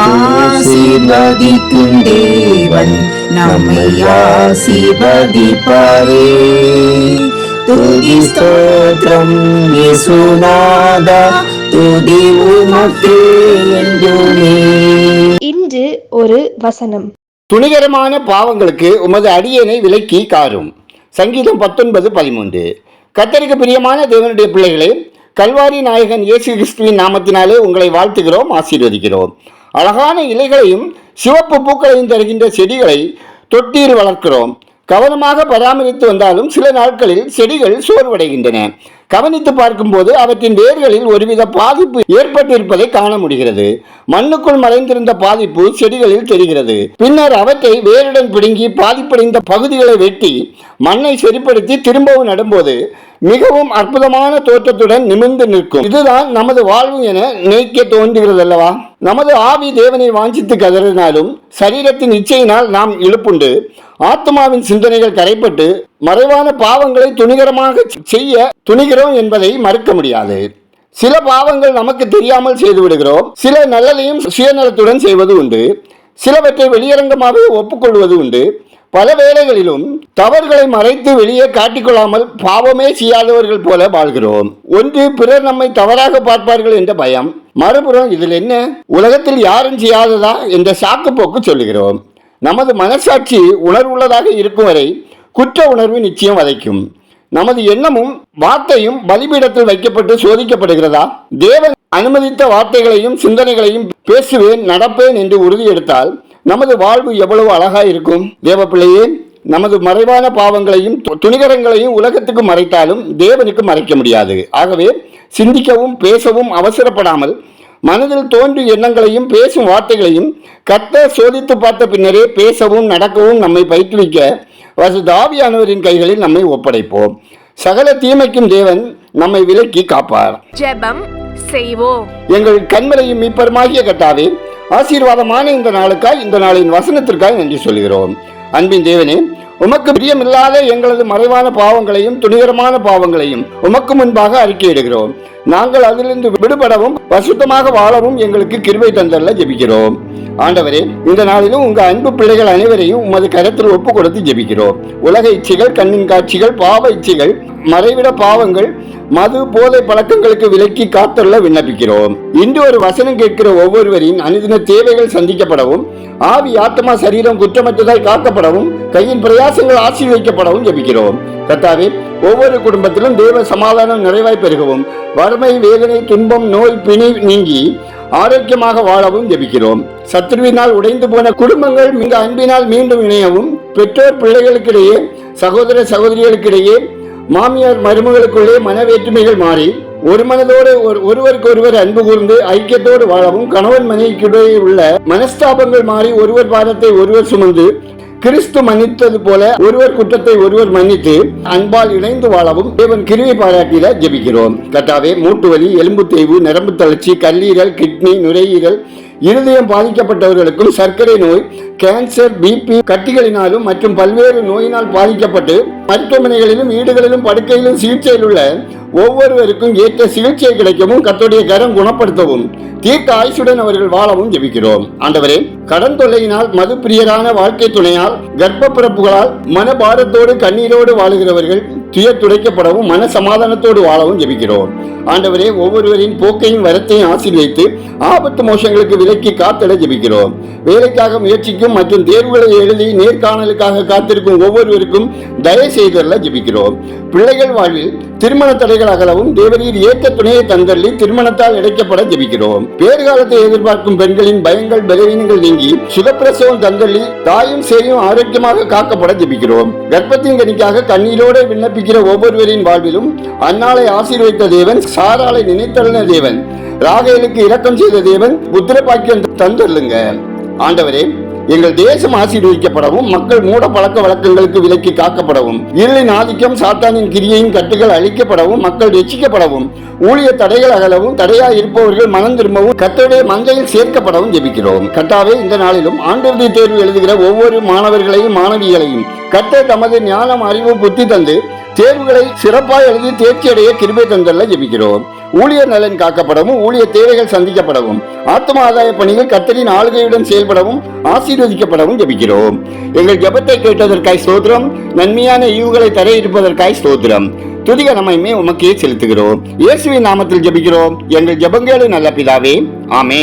ஆசீர்வதிக்கும் தேவன் நம்மை ஆசீர்வதிப்பாரே. துதி ஸ்தோத்திரம் இயேசுநாதா துதி உமக்கே என்றுமே. இன்று ஒரு வசனம். துணிகரமான பாவங்களுக்கு உமது அடியனை விலக்கி காரும். சங்கீதம் பத்தொன்பது பதிமூன்று. கத்தருக்கு பிரியமான தேவனுடைய பிள்ளைகளே கல்வாரி நாயகன் இயேசு கிறிஸ்துவின் நாமத்தினாலே உங்களை வாழ்த்துகிறோம் ஆசீர்வதிக்கிறோம். அழகான இலைகளையும் சிவப்பு பூக்களையும் தருகின்ற செடிகளை தொட்டியில் வளர்க்கிறோம். கவனமாக பராமரித்து வந்தாலும் சில நாட்களில் செடிகள் சோர்வடைகின்றன. கவனித்து பார்க்கும்போது அவற்றின் வேர்களில் ஒருவித பாதிப்பு ஏற்பட்டிருப்பதை காண முடிகிறது. மண்ணுக்குள் மறைந்திருந்த பாதிப்பு செடிகளில் தெரிகிறது. பின்னர் அவற்றை வேருடன் பிடுங்கி பாதிப்படைந்த பகுதிகளை வெட்டி மண்ணை சரிப்படுத்தி திரும்பவும் நடும்போது மிகவும் அற்புதமான தோற்றத்துடன் நிமிர்ந்து நிற்கும். இதுதான் நமது வாழ்வு என நினைக்க தோன்றுகிறது அல்லவா நமது ஆவி தேவனை வாஞ்சித்து கதறினாலும் சரீரத்தின் இச்சையினால் நாம் இழுப்புண்டு ஆத்மாவின் சிந்தனைகள் கரைப்பட்டு மறைவான பாவங்களை துணிகரமாக செய்ய துணிகிறோம் என்பதை மறுக்க முடியாது. சில பாவங்கள் நமக்கு தெரியாமல் செய்து விடுகிறோம். சில நல்லதையும் சுயநலத்துடன் செய்வது உண்டு. சிலவற்றை வெளியரங்கமாகவே ஒப்புக்கொள்வது உண்டு. பல வேளைகளிலும் தவறுகளை மறைத்து வெளியே காட்டிக்கொள்ளாமல் பாவமே செய்யாதவர்கள் போல வாழ்கிறோம். ஒன்று பிறர் நம்மை தவறாக பார்ப்பார்கள் என்ற பயம். மறுபுறம் இதில் என்ன? உலகத்தில் யாரும் செய்யாததா என்ற சாக்குப்போக்கு சொல்லுகிறோம். நமது மனசாட்சி உணர்வுள்ளதாக இருக்கும் வரை குற்ற உணர்வு நிச்சயம் வதைக்கும். நமது எண்ணமும் வார்த்தையும் பலிபீடத்தில் வைக்கப்பட்டு சோதிக்கப்படுகிறதா? தேவன் அனுமதித்த வார்த்தைகளையும் சிந்தனைகளையும் பேசுவேன் நடப்பேன் என்று உறுதி எடுத்தால் நமது வாழ்வு எவ்வளவு அழகாக இருக்கும்? தேவப்பிள்ளையே நமது மறைவான பாவங்களையும் துணிகரங்களையும் உலகத்துக்கு மறைத்தாலும் தேவனுக்கு மறைக்க முடியாது. ஆகவே சிந்திக்கவும் பேசவும் அவசரப்படாமல் மனதில் தோன்றிய எண்ணங்களையும் பேசும் வார்த்தைகளையும் கத்த சோதித்து பார்த்த பின்னரே பேசவும் நடக்கவும் நம்மை பயிற்றுவிக்க வசுதாவியானவரின் கைகளில் நம்மை ஒப்படைப்போம். சகல தீமைக்கும் தேவன் நம்மை விலக்கி காப்பார். ஜெபம் செய்வோம். எங்கள் கண்மலையும் மீப்பருமாகிய கட்டாவே ஆசீர்வாதமான இந்த நாளுக்காய் இந்த நாளின் வசனத்திற்காய் நன்றி சொல்கிறோம். அன்பின் தேவனே உமக்கு பிரியமில்லாத எங்களது மறைவான பாவங்களையும் துணிகரமான பாவங்களையும் உமக்கு முன்பாக அறிக்கையிடுகிறோம். நாங்கள் அதிலிருந்து விடுபடவும் பசுத்தமாக வாழவும் எங்களுக்கு கிருபை தந்தல்ல ஜெபிக்கிறோம். ஆண்டவரே இந்த நாளிலும் உங்க அன்பு பிள்ளைகள் அனைவரையும் உமது கரத்தில் ஒப்பு கொடுத்து ஜெபிக்கிறோம். உலக இச்சைகள் கண்ணின் காட்சிகள் பாவ இச்சைகள் மறைவிட பாவங்கள் மது போதை பழக்கங்களுக்கு விலக்கி காத்தருள விண்ணப்பிக்கிறோம். இன்று ஒரு வசனம் கேட்கிற ஒவ்வொருவரின் அனுதின தேவைகள் சந்திக்கப்படவும் ஆவி ஆத்மா சரீரம் குற்றமற்றதாய் காக்கப்படவும் கையின் பிரயாசங்கள் ஆசீர்வதிக்கப்படவும் ஜெபிக்கிறோம். கத்தாவே ஒவ்வொரு குடும்பத்திலும் தேவ சமாதானம் நிறைவாய் பெருகவும் வறுமை வேதனை துன்பம் நோய் பிணி நீங்கி ஆரோக்கியமாக வாழவும் ஜெபிக்கிறோம். சத்ருவினால் உடைந்து போன குடும்பங்கள் மிக அன்பினால் மீண்டும் இணையவும் பெற்றோர் பிள்ளைகளுக்கிடையே சகோதர சகோதரிகளுக்கிடையே மாமியார் மருமகளுக்குள்ளே மனவேற்றுமைகள் மாறி ஒரு மனதோடு ஒரு ஒருவருக்கு ஒருவர் அன்பு கூர்ந்து ஐக்கியத்தோடு வாழவும் கணவன் மனைவிக்கிடையே உள்ள மனஸ்தாபங்கள் மாறி ஒருவர் பாதத்தை ஒருவர் சுமந்து கிறிஸ்து மன்னித்தது போல ஒருவர் குற்றத்தை ஒருவர் மன்னித்து அன்பால் இணைந்து வாழவும் தேவன் கிருவி பாராட்டிட ஜெபிக்கிறோம். கட்டாவே மூட்டு வலி எலும்பு தேய்வு நரம்பு தளர்ச்சி கல்லீரல் கிட்னி நுரையீரல் இருதயம் பாதிக்கப்பட்டவர்களுக்கும் சர்க்கரை நோய் கேன்சர் பிபி கட்டிகளினாலும் மற்றும் பல்வேறு நோயினால் பாதிக்கப்பட்டு மருத்துவமனைகளிலும் வீடுகளிலும் படுக்கையிலும் சிகிச்சையில் உள்ள ஒவ்வொருவருக்கும் ஏற்ற சிகிச்சை கிடைக்கவும் கத்தோடைய கரம் குணப்படுத்தவும் தீர்க்க ஆயுசுடன் அவர்கள் வாழவும் ஜெபிக்கிறோம். ஆண்டவரே கடன் தொல்லையினால் மது பிரியரான வாழ்க்கை துணையால் கர்ப்ப பிறப்புகளால் மனபாரத்தோடு கண்ணீரோடு வாழுகிறவர்கள் துய துடைக்கப்படவும் மன சமாதானத்தோடு வாழவும் ஜெபிக்கிறோம். ஆண்டவரே ஒவ்வொருவரின் போக்கையும் வரத்தையும் ஆசீர்வைத்து ஆபத்து மோசங்களுக்கு விலக்கி காத்திட ஜெபிக்கிறோம். வேலைக்காக முயற்சிக்கும் மற்றும் தேர்வுகளை எழுதி நேர்காணலுக்காக காத்திருக்கும் ஒவ்வொருவருக்கும் தயவு செய்தல்ல ஜெபிக்கிறோம். பிள்ளைகள் வாழ்வில் திருமண தடைகள் அகலவும் தேவரீர் ஏற்ற துணையை தந்தள்ளி திருமணத்தால் இடைக்கப்பட ஜெபிக்கிறோம். பேர்காலத்தை எதிர்பார்க்கும் பெண்களின் பயங்கள் பலவீனங்கள் நீங்கி சுகப்பிரசவம் தந்தள்ளி தாயும் சேயும் ஆரோக்கியமாக காக்கப்பட ஜெபிக்கிறோம். கர்ப்பத்தின் கனிக்காக கண்ணீரோடு விண்ணப்பிக்கிற ஒவ்வொருவரின் வாழ்விலும் அன்னாலை ஆசீர்வைத்த தேவன் சாராலை நினைத்தருள தேவன் ராகேலுக்கு இரக்கம் செய்த தேவன் புத்திர பாக்கியம் தந்தள்ளுங்க ஆண்டவரே எங்கள் தேசம் ஆசீர்வதிக்கப்படவும் மக்கள் மூட பழக்க வழக்கங்களுக்கு விலக்கி காக்கப்படவும் இருளின் ஆதிக்கம் சாத்தானின் கிரியையின் கட்டுகள் அழிக்கப்படவும் மக்கள் ரட்சிக்கப்படவும் ஊழிய தடைகள் அகலவும் தடையா இருப்பவர்கள் மனம் திரும்பவும் கத்தருடைய மந்தையில் சேர்க்கப்படவும் ஜெபிக்கிறோம். கட்டாவே இந்த நாளிலும் ஆண்டிறுதி தேர்வு எழுதுகிற ஒவ்வொரு மாணவர்களையும் மாணவிகளையும் கத்தர் தமது ஞானம் அறிவு புத்தி தந்து தேர்வுகளை சிறப்பாக எழுதி தேர்ச்சி அடைய கிருபை தந்தல்ல ஜெபிக்கிறோம். ஊழியர் நலன் காக்கப்படவும் ஊழியர் தேவைகள் சந்திக்கப்படவும் ஆத்ம ஆதாய பணிகள் கத்தரின் ஆளுகையுடன் செயல்படவும் ஆசீர்வதிக்கப்படவும் ஜெபிக்கிறோம். எங்கள் ஜெபத்தை கேட்டதற்காய் ஸ்தோத்திரம் நன்மையான ஈவுகளை தர இருப்பதற்காய் ஸ்தோத்திரம். துதிக நம்மையுமே உமக்கே செலுத்துகிறோம். இயேசுவின் நாமத்தில் ஜெபிக்கிறோம். எங்கள் ஜெபங்களு நல்ல பிதாவே. ஆமே